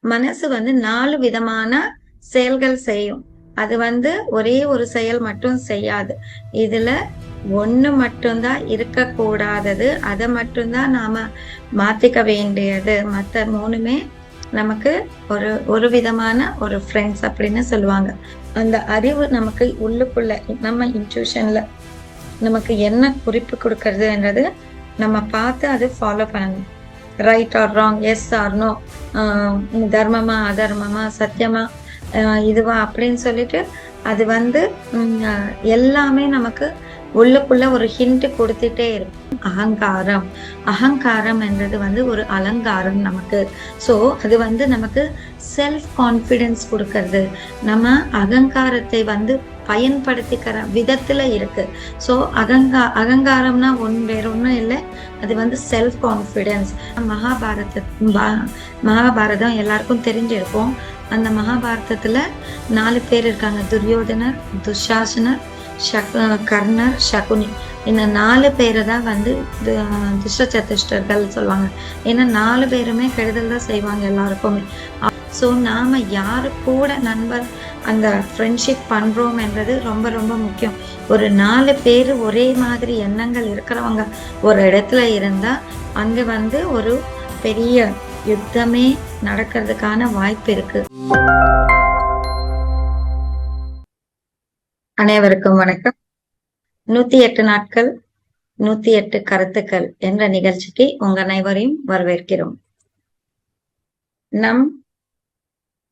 மனசு வந்து நாலு விதமான செயல்கள் செய்யும். அது வந்து ஒரே ஒரு செயல் மட்டும் செய்யாது. இதுல ஒண்ணு மட்டும்தான் இருக்கக்கூடாதது. அதை மட்டும்தான் நாம மாத்திக்க வேண்டியது. மத்த மூணுமே நமக்கு ஒரு ஒரு விதமான ஒரு ஃப்ரெண்ட்ஸ் அப்படின்னு சொல்லுவாங்க. அந்த அறிவு நமக்கு உள்ளுக்குள்ள நம்ம இன்ட்யூஷன்ல நமக்கு என்ன குறிப்பு கொடுக்கறதுன்றது நம்ம பார்த்து அதை ஃபாலோ பண்ணணும். Right or wrong yes or no தர்மமா அதர்மமா சத்தியமா இதுவா அப்படின்னு சொல்லிட்டு அது வந்து எல்லாமே நமக்கு உள்ளுக்குள்ள ஒரு ஹிண்ட் கொடுத்துட்டே இருக்கும். அகங்காரம். அகங்காரம் என்றது வந்து ஒரு அலங்காரம் நமக்கு. ஸோ அது வந்து நமக்கு செல்ஃப் கான்ஃபிடென்ஸ் கொடுக்கறது. நம்ம அகங்காரத்தை வந்து பயன்படுத்திக்கிற விதத்துல இருக்கு. ஸோ அகங்கா அகங்காரம்னா ஒன் வேற ஒன்றும் இல்லை. அது வந்து செல்ஃப் கான்ஃபிடென்ஸ் மகாபாரத பா- மகாபாரதம் எல்லாருக்கும் தெரிஞ்சிருக்கும். அந்த மகாபாரதத்துல நாலு பேர் இருக்காங்க. துரியோதனர் துஷாசனர் ஷக் கர்ணர் சகுனி. இந்த நாலு பேரை தான் வந்து துஷ்ட சதுஷ்டர்கள் சொல்லுவாங்க. ஏன்னா நாலு பேருமே கெடுதல் தான் செய்வாங்க எல்லாருக்குமே. ஸோ நாம யாரு கூட நண்பர் அந்த ஃப்ரெண்ட்ஷிப் பண்றோம் என்றது ரொம்ப ரொம்ப முக்கியம். ஒரு நாலு பேர் ஒரே மாதிரி எண்ணங்கள் இருக்கிறவங்க ஒரு இடத்துல இருந்தா அங்கே வந்து ஒரு பெரிய யுத்தமே நடக்கிறதுக்கான வாய்ப்பு இருக்கு. அனைவருக்கும் வணக்கம். நூத்தி எட்டு நாட்கள் நூத்தி எட்டு கருத்துக்கள் என்ற நிகழ்ச்சிக்கு உங்க அனைவரையும் வரவேற்கிறோம். நம்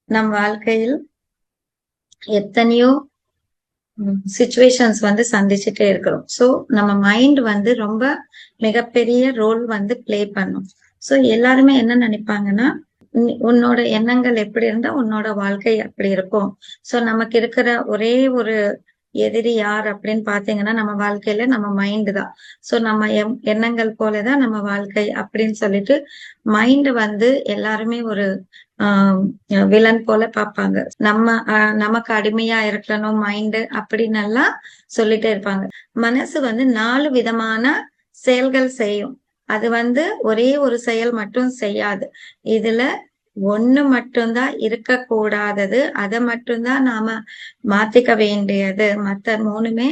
நம் வாழ்க்கையில் எத்தனையோ சுச்சுவேஷன்ஸ் வந்து சந்திச்சுட்டே இருக்கிறோம். ஸோ நம்ம மைண்ட் வந்து ரொம்ப மிகப்பெரிய ரோல் வந்து பிளே பண்ணும். ஸோ எல்லாருமே என்ன நினைப்பாங்கன்னா உன்- உன்னோட எண்ணங்கள் எப்படி இருந்தா உன்னோட வாழ்க்கை அப்படி இருக்கும். ஸோ நமக்கு இருக்கிற ஒரே ஒரு எதிரி யார் அப்படின்னு பாத்தீங்கன்னா நம்ம வாழ்க்கையில நம்ம மைண்ட் தான். சோ நம்ம எம்- எண்ணங்கள் போலதான் நம்ம வாழ்க்கை அப்படின்னு சொல்லிட்டு மைண்ட் வந்து எல்லாருமே ஒரு வில்லன் போல பார்ப்பாங்க. நம்ம நமக்கு அடிமையா இருக்கணும் மைண்ட் அப்படின்னு எல்லாம் சொல்லிட்டே இருப்பாங்க. மனசு வந்து நாலு விதமான செயல்கள் செய்யும். அது வந்து ஒரே ஒரு செயல் மட்டும் செய்யாது. இதுல ஒண்ணு மட்டும்தான் இருக்கக்கூடாதது. அதை மட்டும்தான் நாம மாத்திக்க வேண்டியது. மத்த மூணுமே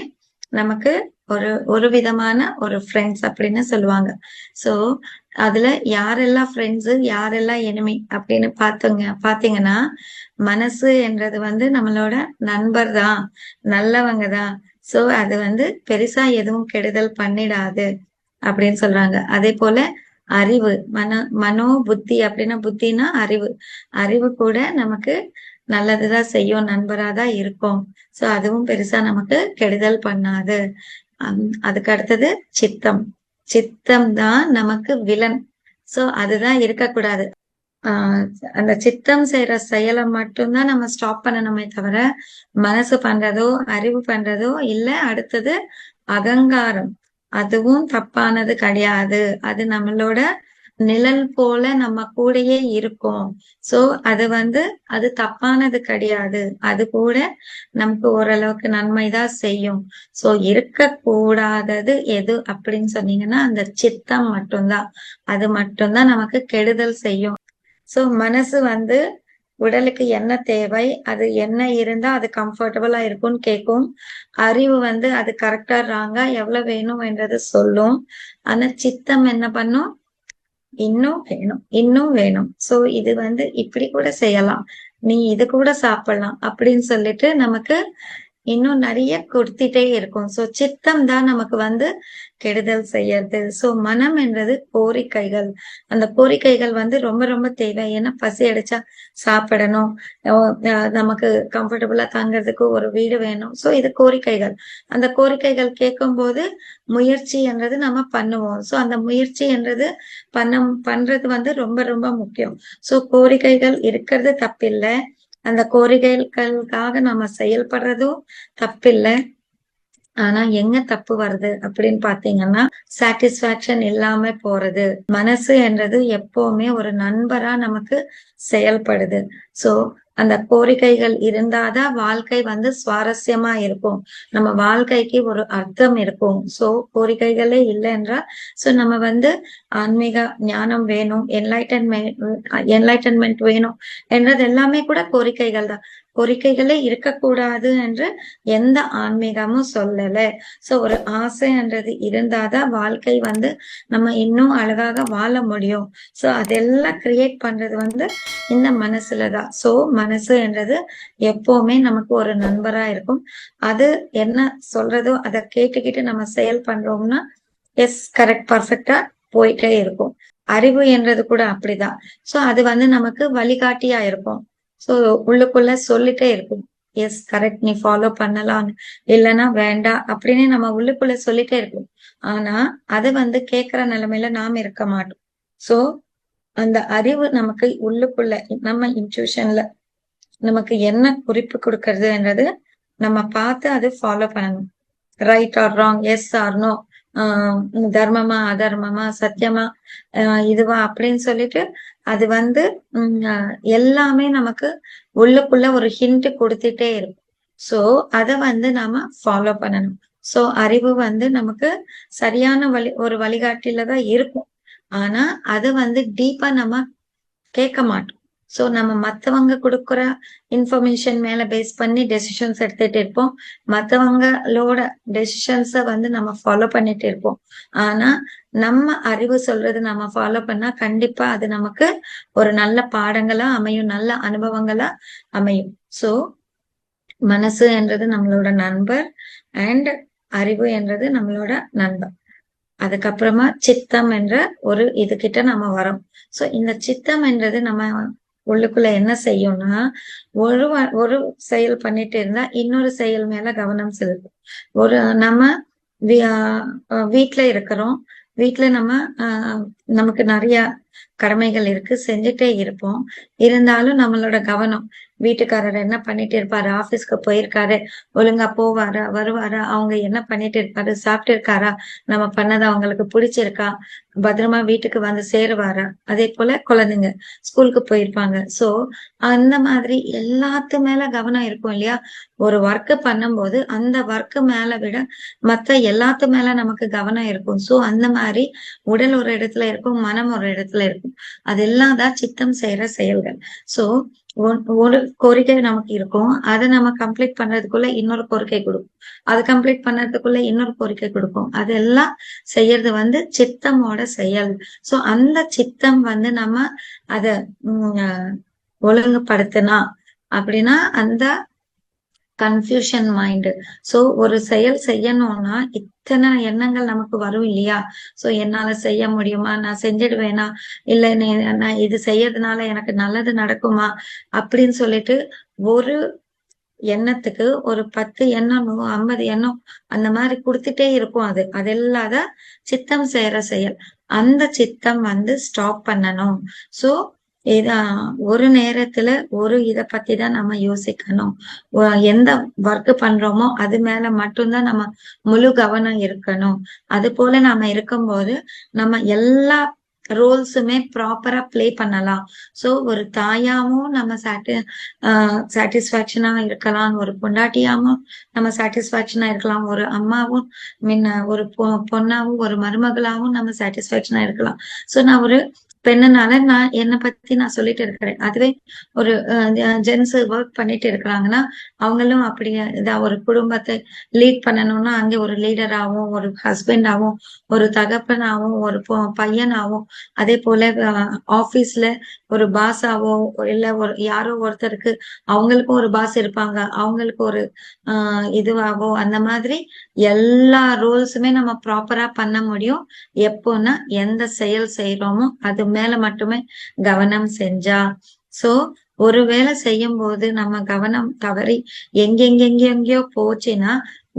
நமக்கு ஒரு ஒரு விதமான ஒரு ஃப்ரெண்ட்ஸ் அப்படின்னு சொல்லுவாங்க. சோ அதுல யாரெல்லாம் ஃப்ரெண்ட்ஸ் யாரெல்லாம் எனிமி அப்படின்னு பார்த்தோங்க பாத்தீங்கன்னா மனசு என்றது வந்து நம்மளோட நண்பர் தான் நல்லவங்க தான். சோ அது வந்து பெருசா எதுவும் கெடுதல் பண்ணிடாது அப்படின்னு சொல்றாங்க. அதே போல அறிவு மன மனோ புத்தி அப்படின்னா புத்தினா அறிவு. அறிவு கூட நமக்கு நல்லதுதான் செய்யும் நண்பரா தான் இருக்கும். சோ அதுவும் பெருசா நமக்கு கெடுதல் பண்ணாது. அம், அதுக்கு அடுத்தது சித்தம். சித்தம் தான் நமக்கு விலன். சோ அதுதான் இருக்கக்கூடாது. ஆஹ் அந்த சித்தம் செய்யற செயலை மட்டும்தான் நம்ம ஸ்டாப் பண்ணணுமே தவிர மனசு பண்றதோ அறிவு பண்றதோ இல்ல அடுத்தது அகங்காரம். அதுவும் தப்பானது கிடையாது. அது நம்மளோட நிழல் போல நம்ம கூடயே இருக்கும். சோ அது வந்து அது தப்பானது கிடையாது. அது கூட நமக்கு ஓரளவுக்கு நன்மைதான் செய்யும். சோ இருக்க கூடாதது எது அப்படின்னு சொன்னீங்கன்னா அந்த சித்தம் மட்டும்தான். அது மட்டும்தான் நமக்கு கெடுதல் செய்யும். சோ மனசு வந்து உடலுக்கு என்ன தேவை அது என்ன இருந்தா அது கம்ஃபர்டபுளா இருக்கும்னு கேட்கும் அறிவு வந்து அது கரெக்டா இருக்காங்க எவ்வளவு வேணும் என்றது சொல்லும். ஆனா சித்தம் என்ன பண்ணும்? இன்னும் வேணும் இன்னும் வேணும். சோ இது வந்து இப்படி கூட செய்யலாம். நீ இது கூட சாப்பிடலாம் அப்படின்னு சொல்லிட்டு நமக்கு இன்னும் நிறைய கொடுத்துட்டே இருக்கும். சோ சித்தம் தான் நமக்கு வந்து கெடுதல் செய்யறது. சோ மனம் என்றது கோரிக்கைகள். அந்த கோரிக்கைகள் வந்து ரொம்ப ரொம்ப தேவை. ஏன்னா பசி அடிச்சா சாப்பிடணும். நமக்கு கம்ஃபர்டபுளா தங்குறதுக்கு ஒரு வீடு வேணும். சோ இது கோரிக்கைகள். அந்த கோரிக்கைகள் கேட்கும் போது முயற்சி என்றது நம்ம பண்ணுவோம். சோ அந்த முயற்சி என்றது பண்ண பண்றது வந்து ரொம்ப ரொம்ப முக்கியம். சோ கோரிக்கைகள் இருக்கிறது தப்பில்லை. அந்த கோரிக்கைகளுக்காக நம்ம செயல்படுறதும் தப்பில்லை. ஆனா எங்க தப்பு வருது அப்படின்னு பாத்தீங்கன்னா சாட்டிஸ்பாக்சன் இல்லாம போறது. மனசு என்றது எப்பவுமே ஒரு நண்பரா நமக்கு செயல்படுது. சோ அந்த கோரிக்கைகள் இருந்தாதான் வாழ்க்கை வந்து சுவாரஸ்யமா இருக்கும். நம்ம வாழ்க்கைக்கு ஒரு அர்த்தம் இருக்கும். சோ கோரிக்கைகளே இல்லை என்றால் சோ நம்ம வந்து ஆன்மீக ஞானம் வேணும் என்லைட்டன்மெண்ட் என்லைட்டன்மெண்ட் வேணும் என்றது எல்லாமே கூட கோரிக்கைகள் தான். கோரிக்கைகளே இருக்கக்கூடாது என்று எந்த ஆன்மீகமும் சொல்லல. சோ ஒரு ஆசைன்றது இருந்தாதான் வாழ்க்கை வந்து நம்ம இன்னும் அழகாக வாழ முடியும். சோ அதெல்லாம் கிரியேட் பண்றது வந்து இந்த மனசுலதான். சோ மனசு என்றது எப்பவுமே நமக்கு ஒரு நண்பரா இருக்கும். அது என்ன சொல்றதோ அதை கேட்டுக்கிட்டு நம்ம செயல் பண்றோம்னா எஸ் கரெக்ட் பர்ஃபெக்டா போயிட்டே இருக்கும். அறிவு என்றது கூட அப்படிதான். சோ அது வந்து நமக்கு வழிகாட்டியா இருக்கும். சோ உள்ளுக்குள்ள சொல்லிட்டே இருக்கும் எஸ் கரெக்ட் நீ ஃபாலோ பண்ணலாம் இல்லைன்னா வேண்டாம் அப்படின்னு நம்ம உள்ளுக்குள்ள சொல்லிட்டே இருக்கும் ஆனா அது வந்து கேக்குற நிலைமையில நாம் இருக்க மாட்டோம். சோ அந்த அறிவு நமக்கு உள்ளுக்குள்ள நம்ம இன்ட்யூஷன்ல நமக்கு என்ன குறிப்பு கொடுக்கறதுன்றது நம்ம பார்த்து அது ஃபாலோ பண்ணணும். Right or wrong yes or no தர்மமா அதர்மமா சத்தியமா இதுவா அப்படின்னு சொல்லிட்டு அது வந்து எல்லாமே நமக்கு உள்ளுக்குள்ள ஒரு ஹிண்ட் கொடுத்துட்டே இருக்கும். சோ அதை வந்து நாம ஃபாலோ பண்ணணும். சோ அறிவு வந்து நமக்கு சரியான வழி ஒரு வழிகாட்டில தான் இருக்கும். ஆனா அது வந்து டீப்பா நம்ம கேட்க மாட்டோம். சோ நம்ம மத்தவங்க கொடுக்குற இன்ஃபர்மேஷன் மேல பேஸ் பண்ணி டெசிஷன்ஸ் எடுத்துட்டு இருப்போம். மத்தவங்களோட டெசிஷன்ஸ வந்து நம்ம ஃபாலோ பண்ணிட்டு இருப்போம். ஆனா நம்ம அறிவு சொல்றது நம்ம ஃபாலோ பண்ணா கண்டிப்பா அது நமக்கு ஒரு நல்ல பாடங்களா அமையும் நல்ல அனுபவங்களா அமையும். சோ மனசு என்றது நம்மளோட நண்பர் அண்ட் அறிவு என்றது நம்மளோட நண்பர். அதுக்கப்புறமா சித்தம் என்ற ஒரு இது கிட்ட நம்ம வரோம். சோ இந்த சித்தம் என்றது நம்ம உள்ளுக்குள்ள என்ன செய்யும்னா ஒரு ஒரு செயல் பண்ணிட்டு இருந்தா இன்னொரு செயல் மேல கவனம் செலுத்தும். ஒரு நம்ம வீட்டுல இருக்கிறோம். வீட்டுல நம்ம நமக்கு நிறைய கடமைகள் இருக்கு. செஞ்சுட்டே இருப்போம். இருந்தாலும் நம்மளோட கவனம் வீட்டுக்காரர் என்ன பண்ணிட்டு இருப்பாரு ஆபீஸ்க்கு போயிருக்காரு ஒழுங்கா போவாரா வருவாரா அவங்க என்ன பண்ணிட்டு இருப்பாரு சாப்பிட்டு இருக்காரா நம்ம பண்ணது அவங்களுக்கு பிடிச்சிருக்கா பத்திரமா வீட்டுக்கு வந்து சேருவாரா? அதே போல குழந்தைங்க ஸ்கூலுக்கு போயிருப்பாங்க. சோ அந்த மாதிரி எல்லாத்து மேல கவனம் இருக்கும் இல்லையா? ஒரு ஒர்க் பண்ணும்போது அந்த ஒர்க் மேல விட மத்த எல்லாத்து மேல நமக்கு கவனம் இருக்கும். சோ அந்த மாதிரி உடல் ஒரு இடத்துல இருக்கும் மனம் ஒரு இடத்துல இருக்கும். அதெல்லாம் தான் சித்தம் செய்யற செயல்கள். சோ ஒரு கோரிக்கை நமக்கு இருக்கும். அதை நம்ம கம்ப்ளீட் பண்றதுக்குள்ள இன்னொரு கோரிக்கை கொடுக்கும். அதை கம்ப்ளீட் பண்றதுக்குள்ள இன்னொரு கோரிக்கை கொடுக்கும். அதெல்லாம் செய்யறது வந்து சித்தமோட செயல் சோ அந்த சித்தம் வந்து நம்ம அத ஒழுங்குபடுத்தினா அப்படின்னா அந்த கன்ஃபியூஷன் மைண்டு சோ ஒரு செயல் செய்யணும்னா இத்தனை எண்ணங்கள் நமக்கு வரும் இல்லையா? சோ என்னால செய்ய முடியுமா? நான் செஞ்சிடுவேனா? இல்ல நான் இது செய்யறதுனால எனக்கு நல்லது நடக்குமா? அப்படின்னு சொல்லிட்டு ஒரு எண்ணத்துக்கு ஒரு பத்து எண்ணம் ஐம்பது எண்ணம் அந்த மாதிரி கொடுத்துட்டே இருக்கும் அது. அது இல்லாத சித்தம் செய்யற செயல். அந்த சித்தம் வந்து ஸ்டாப் பண்ணணும். சோ ஒரு நேரத்துல ஒரு இத பத்தி தான் நம்ம யோசிக்கணும். எந்த ஒர்க் பண்றோமோ அது மேல மட்டும்தான் நம்ம முழு கவனம் இருக்கணும். அது போல நாம இருக்கும்போது நம்ம எல்லா ரோல்ஸுமே ப்ராப்பரா பிளே பண்ணலாம். சோ ஒரு தாயாவும் நம்ம சாட்டி சாட்டிஸ்ஃபேக்ஷனா இருக்கலாம். ஒரு பொண்டாட்டியாவும் நம்ம சாட்டிஸ்ஃபேக்ஷனா இருக்கலாம். ஒரு அம்மாவும் மீன் ஒரு பொ பொண்ணாவும் ஒரு மருமகளாவும் நம்ம சாட்டிஸ்ஃபேக்ஷனா இருக்கலாம். சோ நான் ஒரு பெண்ணுனால நான் என்னை பத்தி நான் சொல்லிட்டு இருக்கிறேன். அதுவே ஒரு ஜென்ஸ் ஒர்க் பண்ணிட்டு இருக்கிறாங்கன்னா அவங்களும் அப்படி இதா ஒரு குடும்பத்தை லீட் பண்ணணும்னா அங்கே ஒரு லீடராகவும் ஒரு ஹஸ்பண்டாகவும் ஒரு தகப்பனாவும் ஒரு பையனாவும் அதே போல ஆபீஸ்ல ஒரு பாஸாவோ இல்ல ஒரு யாரோ ஒருத்தருக்கு அவங்களுக்கும் ஒரு பாஸ் இருப்பாங்க. அவங்களுக்கு ஒரு ஆஹ் இதுவாகோ அந்த மாதிரி எல்லா ரோல்ஸுமே நம்ம ப்ராப்பரா பண்ண முடியும். எப்போன்னா எந்த செயல் செய்யறோமோ அது மேல மட்டுமே கவனம் செஞ்சா. சோ ஒரு வேலை செய்யும் போது நம்ம கவனம் தவறி எங்கெங்கெங்கெங்கயோ போச்சுன்னா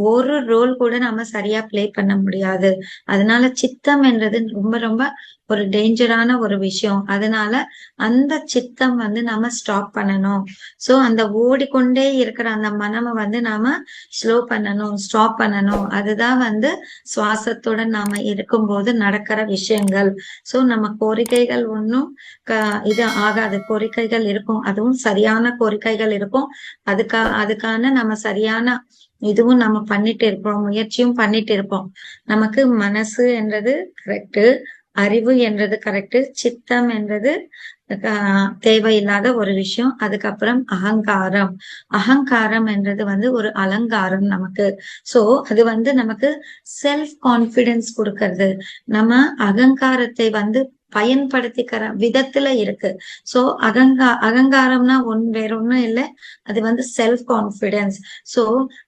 ஒரு ரோல் கூட நம்ம சரியா பிளே பண்ண முடியாது. அதனால சித்தம் என்றது ரொம்ப ரொம்ப ஒரு டேஞ்சரான ஒரு விஷயம். அதனால அந்த சித்தம் வந்து நாம ஸ்டாப் பண்ணணும். சோ அந்த ஓடிக்கொண்டே இருக்கிற அந்த மனம வந்து நாம ஸ்லோ பண்ணணும் ஸ்டாப் பண்ணணும். அதுதான் வந்து சுவாசத்துடன் நாம இருக்கும்போது நடக்கிற விஷயங்கள். சோ நம்ம கோரிக்கைகள் ஒன்றும் இது ஆகாது. கோரிக்கைகள் இருக்கும். அதுவும் சரியான கோரிக்கைகள் இருக்கும். அதுக்கா அதுக்கான நம்ம சரியான இதுவும் நம்ம பண்ணிட்டு இருப்போம் முயற்சியும் பண்ணிட்டு இருப்போம். நமக்கு மனசு என்றது கரெக்டு அறிவு என்றது கரெக்ட் சித்தம் என்றது ஆஹ், தேவையில்லாத ஒரு விஷயம். அதுக்கப்புறம் அகங்காரம். அகங்காரம் என்றது வந்து ஒரு அலங்காரம் நமக்கு. சோ அது வந்து நமக்கு செல்ஃப் கான்பிடன்ஸ் கொடுக்கறது. நம்ம அகங்காரத்தை வந்து பயன்படுத்திக்கிற விதத்துல இருக்கு. சோ அகங்கா அகங்காரம்னா ஒன் வேற ஒண்ணும் இல்லை. அது வந்து செல்ஃப் கான்பிடன்ஸ் சோ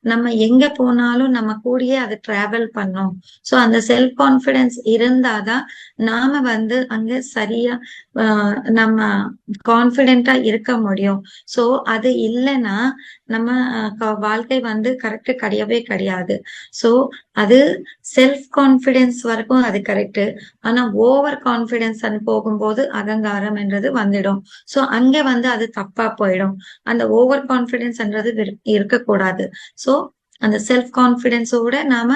நம்ம எங்க போனாலும் நம்ம கூடயே அது டிராவல் பண்ணோம். சோ அந்த செல்ஃப் கான்பிடன்ஸ் இருந்தாதான் நாம வந்து அங்க சரியா நம்ம கான்பிடென்டா இருக்க முடியும். சோ அது இல்லைன்னா நம்ம வாழ்க்கை வந்து கரெக்ட் கிடையவே கிடையாது. சோ அது செல்ஃப் கான்ஃபிடென்ஸ் வரைக்கும் அது கரெக்ட் ஆனா ஓவர் கான்பிடன்ஸ் போகும்போது அகங்காரம் என்றது வந்துடும். சோ அங்க வந்து அது தப்பா போயிடும். அந்த ஓவர் கான்பிடன்ஸ்ன்றது இருக்கக்கூடாது. சோ அந்த செல்ஃப் கான்ஃபிடென்ஸோட நாம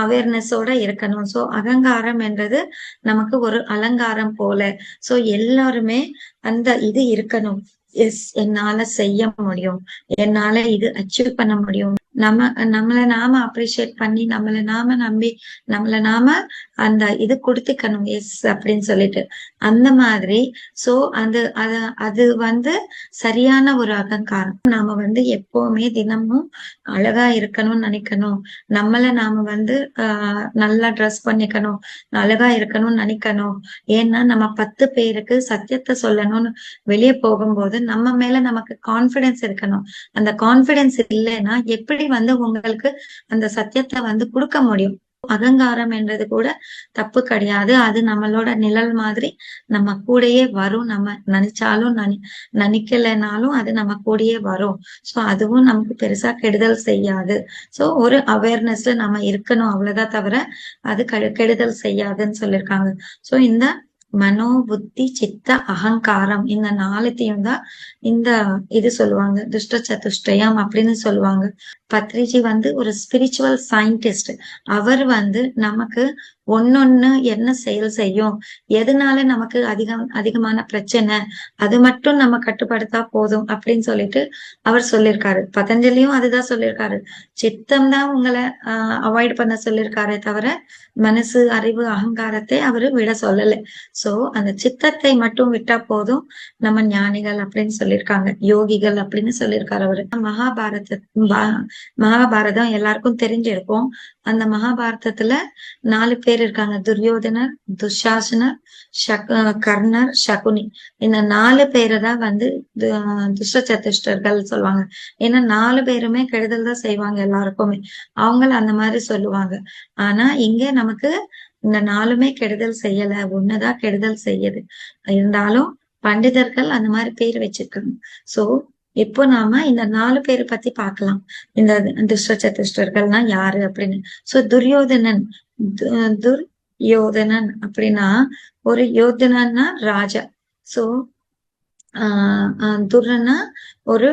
அவேர்னஸோட இருக்கணும். சோ அகங்காரம் என்றது நமக்கு ஒரு அலங்காரம் போல. சோ எல்லாருமே அந்த இது இருக்கணும். எஸ் என்னால செய்ய முடியும். என்னால இது அச்சீவ் பண்ண முடியும். நம்ம நம்மள நாம அப்ரிஷியேட் பண்ணி நம்மள நாம நம்பி நம்மள நாம அந்த இது கொடுத்துக்கணும். எஸ் அப்படின்னு சொல்லிட்டு. அந்த மாதிரி சோ அந்த அது அது வந்து சரியான ஒரு அகங்காரம். நாம வந்து எப்பவுமே தினமும் அழகா இருக்கணும்னு நினைக்கணும். நம்மள நாம வந்து ஆஹ் நல்லா ட்ரெஸ் பண்ணிக்கணும். அழகா இருக்கணும்னு நினைக்கணும். ஏன்னா நம்ம பத்து பேருக்கு சத்தியத்தை சொல்லணும்னு வெளியே போகும்போது நம்ம மேல நமக்கு கான்பிடன்ஸ் இருக்கணும். அந்த கான்பிடன்ஸ் இல்லைன்னா எப்படி வந்து உங்களுக்கு அந்த சத்தியத்தை வந்து கொடுக்க முடியும்? அகங்காரம் என்றது கூட தப்பு கிடையாது. அது நம்மளோட நிழல் மாதிரி நம்ம கூடயே வரும். நம்ம நினைச்சாலும் நனி நினைக்கலைனாலும் அது நம்ம கூடயே வரும். சோ அதுவும் நமக்கு பெருசா கெடுதல் செய்யாது. சோ ஒரு அவேர்னஸ்ல நம்ம இருக்கணும். அவ்வளவுதான் தவிர அது கெடுதல் செய்யாதுன்னு சொல்லியிருக்காங்க சோ இந்த மனோ புத்தி சித்த அகங்காரம் இந்த நாலுத்தையும் தான் இந்த இது சொல்லுவாங்க. துஷ்ட சதுஷ்டயம் அப்படின்னு சொல்லுவாங்க. பத்ரிஜி வந்து ஒரு ஸ்பிரிச்சுவல் சயின்டிஸ்ட் அவர் வந்து நமக்கு ஒன்னொன்னு என்ன செயல் செய்யும்? எதனால நமக்கு அதிகம் அதிகமான பிரச்சனை? அது மட்டும் நம்ம கட்டுப்படுத்தா போதும் அப்படின்னு சொல்லிட்டு அவர் சொல்லியிருக்காரு பதஞ்சலியும் அதுதான் சொல்லியிருக்காரு சித்தம் தான் உங்களை ஆஹ் அவாய்ட் பண்ண சொல்லியிருக்காரே தவிர மனசு அறிவு அகங்காரத்தை அவரு விட சொல்லல. சோ அந்த சித்தத்தை மட்டும் விட்டா போதும் நம்ம ஞானிகள் அப்படின்னு சொல்லியிருக்காங்க யோகிகள் அப்படின்னு சொல்லியிருக்காரு அவரு. மகாபாரத மகாபாரதம் எல்லாருக்கும் தெரிஞ்சிருக்கும். அந்த மகாபாரதத்துல நாலு பேர் பேர் இருக்காங்க. துரியோதனர் துஷாசனர் சக் கர்ணர் சகுனி. இந்த நாலு பேரை தான் வந்து து- துஷ்ட சதுஷ்டர்கள் சொல்லுவாங்க. ஏன்னா நாலு பேருமே கெடுதல் தான் செய்வாங்க எல்லாருக்குமே. அவங்கள அந்த மாதிரி சொல்லுவாங்க. ஆனா இங்க நமக்கு இந்த நாலுமே கெடுதல் செய்யல. ஒண்ணுதான் கெடுதல் செய்யுது. இருந்தாலும் பண்டிதர்கள் அந்த மாதிரி பேர் வச்சிருக்காங்க. சோ இப்போ நாம இந்த நாலு பேரை பத்தி பார்க்கலாம். இந்த துஷ்ட சதுஷ்டர்கள்னா யாரு அப்படின்னு. சோ துரியோதனன் துர் யோதனன் அப்படின்னா ஒரு யோதனன்னா ராஜா. சோ ஆஹ் துர்னா ஒரு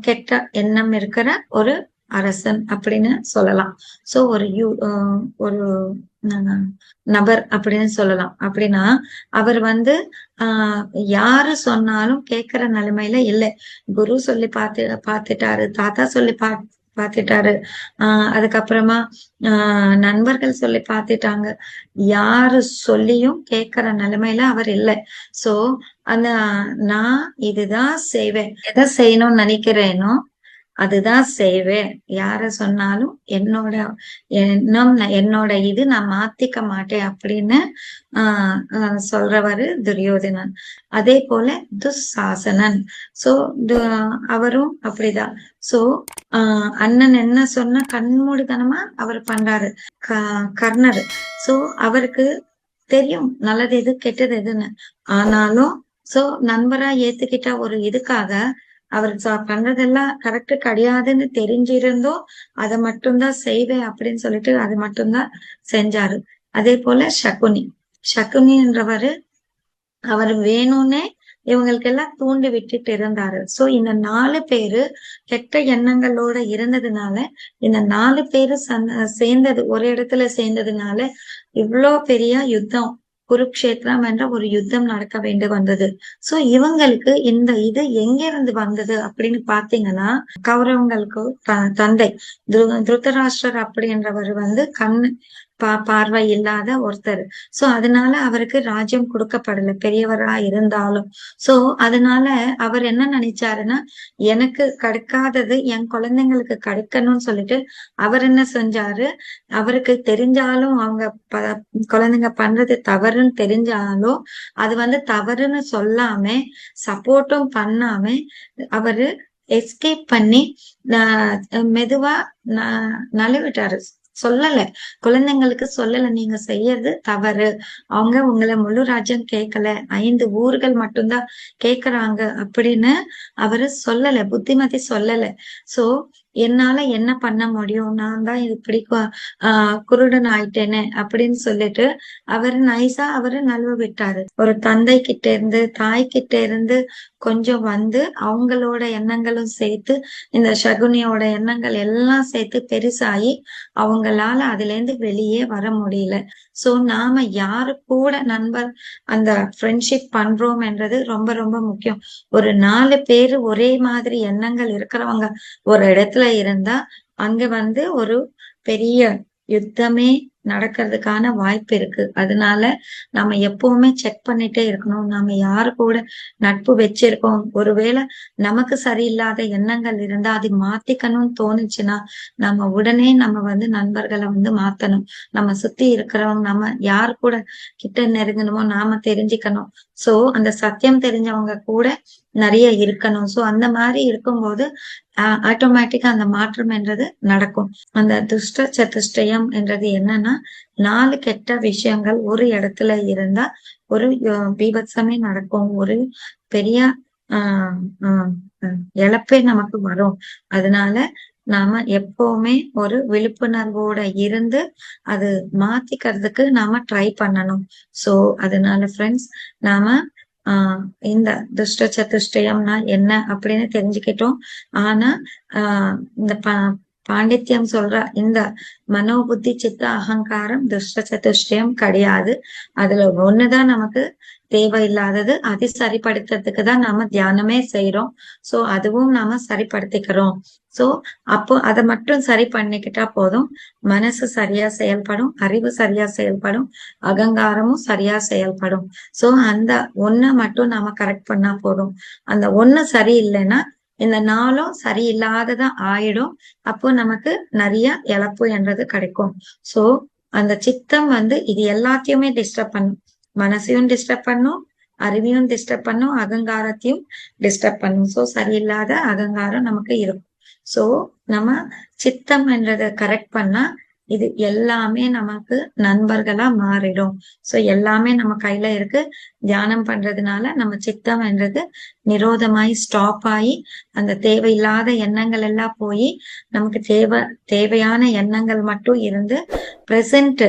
கெட்ட எண்ணம் இருக்கிற ஒரு அரசன் அப்படின்னு சொல்லலாம். சோ ஒரு யூ ஆஹ் ஒரு நபர் அப்படின்னு சொல்லலாம். அப்படின்னா அவர் வந்து ஆஹ் யாரு சொன்னாலும் கேட்கிற நிலைமையில இல்லை. குரு சொல்லி பார்த்து பார்த்துட்டாரு தாத்தா சொல்லி பா பார்த்துட்டாரு ஆஹ் அதுக்கப்புறமா ஆஹ் நண்பர்கள் சொல்லி பார்த்துட்டாங்க யாரு சொல்லியும் கேட்கிற நிலைமையில அவர் இல்லை. சோ அந்த நான் இதுதான் செய்வேன். எதை செய்யணும்னு நினைக்கிறேனோ அதுதான் செய்வேன். யார சொன்னாலும் என்னோட எண்ணம் என்னோட இது நான் மாத்திக்க மாட்டேன் அப்படின்னு ஆஹ் சொல்றவரு துரியோதனன். அதே போல துஸ்சாசனன் சோ அவரும் அப்படிதான். சோ ஆஹ் அண்ணன் என்ன சொன்னா கண்மூடித்தனமா அவர் பண்றாரு. க- கர்ணர். சோ அவருக்கு தெரியும் நல்லது எது கெட்டது எதுன்னு. ஆனாலும் சோ நண்பரா ஏத்துக்கிட்ட ஒரு இதுக்காக அவர் பண்றதெல்லாம் கரெக்ட் கிடையாதுன்னு தெரிஞ்சிருந்தோம் அதை மட்டும்தான் செய்வேன் அப்படின்னு சொல்லிட்டு அது மட்டும்தான் செஞ்சாரு. அதே போல சகுனி. சகுனின்றவரு அவர் வேணும்னே இவங்களுக்கு எல்லாம் தூண்டி விட்டுட்டு இருந்தாரு. சோ இந்த நாலு பேரு கெட்ட எண்ணங்களோட இருந்ததுனால இந்த நாலு பேரு சந்த- சேர்ந்தது ஒரு இடத்துல சேர்ந்ததுனால இவ்வளோ பெரிய யுத்தம். குருக்ஷேத்திரம் என்ற ஒரு யுத்தம் நடக்க வேண்டி வந்தது. சோ இவங்களுக்கு இந்த இது எங்க இருந்து வந்தது அப்படின்னு பாத்தீங்கன்னா கௌரவங்களுக்கு த- தந்தை துரு- அப்படின்றவர் வந்து கண் பா பார்வை இல்லாத ஒருத்தர். சோ அதனால அவருக்கு ராஜ்யம் கொடுக்கப்படல பெரியவரா இருந்தாலும். சோ அதனால அவர் என்ன நினைச்சாருன்னா எனக்கு கிடைக்காதது என் குழந்தைங்களுக்கு கிடைக்கணும்னு சொல்லிட்டு அவர் என்ன செஞ்சாரு? அவருக்கு தெரிஞ்சாலும் அவங்க ப குழந்தைங்க பண்றது தவறுன்னு தெரிஞ்சாலும் அது வந்து தவறுன்னு சொல்லாம சப்போர்ட்டும் பண்ணாம அவரு எஸ்கேப் பண்ணி மெதுவா நழுவிட்டாரு. சொல்லல. குழந்தைங்களுக்கு சொல்லல. நீங்க செய்யறது தவறு. அவங்க உங்களை முழு ராஜ்யம் கேட்கல ஐந்து ஊர்கள் மட்டும்தான் கேக்குறாங்க அப்படின்னு அவரு சொல்லல. புத்திமதி சொல்லல. சோ என்னால என்ன பண்ண முடியும்? நான் தான் இப்படி ஆஹ் குருடன் ஆயிட்டேனே அப்படின்னு சொல்லிட்டு அவர் நைஸா அவரு நழுவ விட்டாரு. ஒரு தந்தை கிட்ட இருந்து தாய் கிட்ட இருந்து கொஞ்சம் வந்து அவங்களோட எண்ணங்களும் சேர்த்து இந்த சகுனியோட எண்ணங்கள் எல்லாம் சேர்த்து பெருசாகி அவங்களால அதுல இருந்து வெளியே வர முடியல. சோ நாம யாரு கூட நண்பர் அந்த ஃப்ரெண்ட்ஷிப் பண்றோம் என்றது ரொம்ப ரொம்ப முக்கியம். ஒரு நாலு பேரு ஒரே மாதிரி எண்ணங்கள் இருக்கிறவங்க ஒரு இடத்துல இருந்தா அங்க வந்து ஒரு பெரிய யுத்தமே நடக்கிறதுக்கான வாய்ப்பு இருக்கு. அதனால நம்ம எப்பவுமே செக் பண்ணிட்டே இருக்கணும். நாம யாரு கூட நட்பு வச்சிருக்கோம்? ஒருவேளை நமக்கு சரியில்லாத எண்ணங்கள் இருந்தா அது மாத்திக்கணும்னு தோணுச்சுன்னா நம்ம உடனே நம்ம வந்து நண்பர்களை வந்து மாத்தணும். நம்ம சுத்தி இருக்கிறவங்க நம்ம யாரு கூட கிட்ட நெருங்கணுமோ நாம தெரிஞ்சுக்கணும். சோ அந்த சத்தியம் தெரிஞ்சவங்க கூட நிறைய இருக்கணும். சோ அந்த மாதிரி இருக்கும்போது ஆட்டோமேட்டிக்கா அந்த மாற்றம் என்றது நடக்கும். அந்த துஷ்ட சதுஷ்டயம் என்றது என்னன்னா நாலு கெட்ட விஷயங்கள் ஒரு இடத்துல இருந்தா ஒரு பீபத்சமே நடக்கும். ஒரு பெரிய ஆஹ் ஆஹ் இழப்பே நமக்கு வரும். அதனால நாம எப்பவுமே ஒரு விழிப்புணர்வோட இருந்து அது மாத்திக்கிறதுக்கு நாம ட்ரை பண்ணணும். சோ அதனால ஃப்ரெண்ட்ஸ் நாம ஆஹ் இந்த துஷ்ட சதுஷ்டயம்னா என்ன அப்படின்னு தெரிஞ்சுக்கிட்டோம். ஆனா ஆஹ் இந்த ப பாண்டித்யம் சொல்ற இந்த மனோபுத்தி சித்த அகங்காரம் துஷ்ட சதுஷ்டயம் கிடையாது. அதுல ஒண்ணுதான் நமக்கு தேவையில்லாதது. அதை சரிப்படுத்துறதுக்கு தான் நாம தியானமே செய்யறோம் சோ அதுவும் நாம சரிப்படுத்திக்கிறோம். சோ அப்போ அதை மட்டும் சரி பண்ணிக்கிட்டா போதும். மனசு சரியா செயல்படும். அறிவு சரியா செயல்படும். அகங்காரமும் சரியா செயல்படும். சோ அந்த ஒன்ன மட்டும் நாம கரெக்ட் பண்ணா போதும். அந்த ஒண்ணு சரியில்லைன்னா இந்த நாளும் சரியில்லாததா ஆயிடும். அப்போ நமக்கு நிறைய இழப்பு என்றது கிடைக்கும். சோ அந்த சித்தம் வந்து இது எல்லாத்தையுமே டிஸ்டர்ப் பண்ணும். மனசையும் டிஸ்டர்ப் பண்ணும் அறிவையும் டிஸ்டர்ப் பண்ணும் அகங்காரத்தையும் டிஸ்டர்ப் பண்ணும். சோ சரியில்லாத அகங்காரம் நமக்கு இருக்கும். சோ நம்ம சித்தம் என்றதை கரெக்ட் பண்ணா இது எல்லாமே நமக்கு நண்பர்களா மாறிடும். சோ எல்லாமே நம்ம கையில இருக்கு. தியானம் பண்றதுனால நம்ம சித்தம் என்றது நிரோதமாயி ஸ்டாப் ஆகி அந்த தேவையில்லாத எண்ணங்கள் எல்லாம் போய் நமக்கு தேவை தேவையான எண்ணங்கள் மட்டும் இருந்து பிரசன்ட்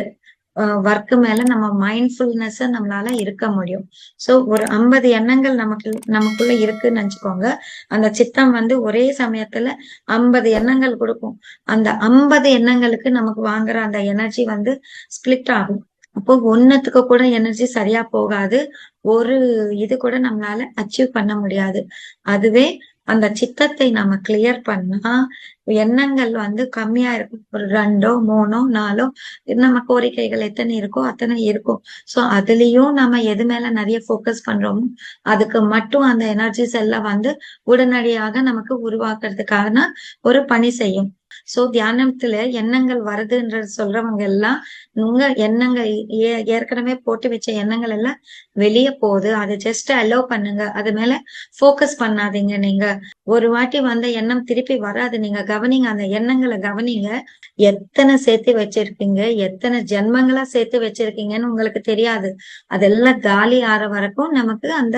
ஒர்க்கு மேல நம்ம மைண்ட்ஃபுல்னஸ் நம்மளால இருக்க முடியும். சோ ஒரு ஐம்பது எண்ணங்கள் நமக்கு நமக்குள்ள இருக்குன்னு நினைச்சுக்கோங்க அந்த சித்தம் வந்து ஒரே சமயத்துல ஐம்பது எண்ணங்கள் கொடுக்கும். அந்த ஐம்பது எண்ணங்களுக்கு நமக்கு வாங்குற அந்த எனர்ஜி வந்து ஸ்பிளிட் ஆகும். அப்போ ஒன்னத்துக்கு கூட எனர்ஜி சரியா போகாது. ஒரு இது கூட நம்மளால அச்சீவ் பண்ண முடியாது. அதுவே அந்த சித்தத்தை நம்ம கிளியர் பண்ணா எண்ணங்கள் வந்து கம்மியா இருக்கும். ஒரு ரெண்டோ மூணோ நாலோ நம்ம கோரிக்கைகள் எத்தனை இருக்கோ அத்தனை இருக்கும். சோ அதுலயும் நம்ம எது மேல நிறைய போக்கஸ் பண்றோமோ அதுக்கு மட்டும் அந்த எனர்ஜிஸ் எல்லாம் வந்து உடனடியாக நமக்கு உருவாக்குறதுக்கான ஒரு பணி செய்யும். சோ தியானத்துல எண்ணங்கள் வருதுன்ற சொல்றவங்க எல்லாம் உங்க எண்ணங்கள் ஏற்கனவே போட்டு வச்ச எண்ணங்கள் எல்லாம் வெளியே போகுது. அதை ஜஸ்ட் அலோவ் பண்ணுங்க. அது மேல போக்கஸ் பண்ணாதீங்க நீங்க. ஒரு வாட்டி வந்த எண்ணம் திருப்பி வராது. நீங்க கவனிங்க அந்த எண்ணங்களை கவனிங்க. எத்தனை சேர்த்து வச்சிருக்கீங்க எத்தனை ஜென்மங்களா சேர்த்து வச்சிருக்கீங்கன்னு உங்களுக்கு தெரியாது. அதெல்லாம் காலி ஆற வரைக்கும் நமக்கு அந்த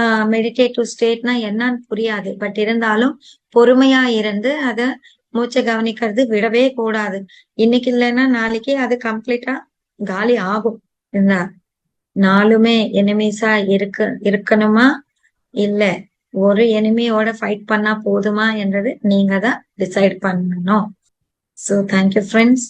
ஆஹ் மெடிடேட்டிவ் ஸ்டேட்னா என்னன்னு புரியாது. பட் இருந்தாலும் பொறுமையா இருந்து அத மூச்சை கவனிக்கிறது விடவே கூடாது. இன்னைக்கு இல்லைன்னா நாளைக்கு அது கம்ப்ளீட்டா காலி ஆகும். நாலுமே எனிமீஸா இருக்கு இருக்கணுமா? இல்ல ஒரு எனிமியோட ஃபைட் பண்ணா போதுமா என்றது நீங்க தான் டிசைட் பண்ணணும். So thank you friends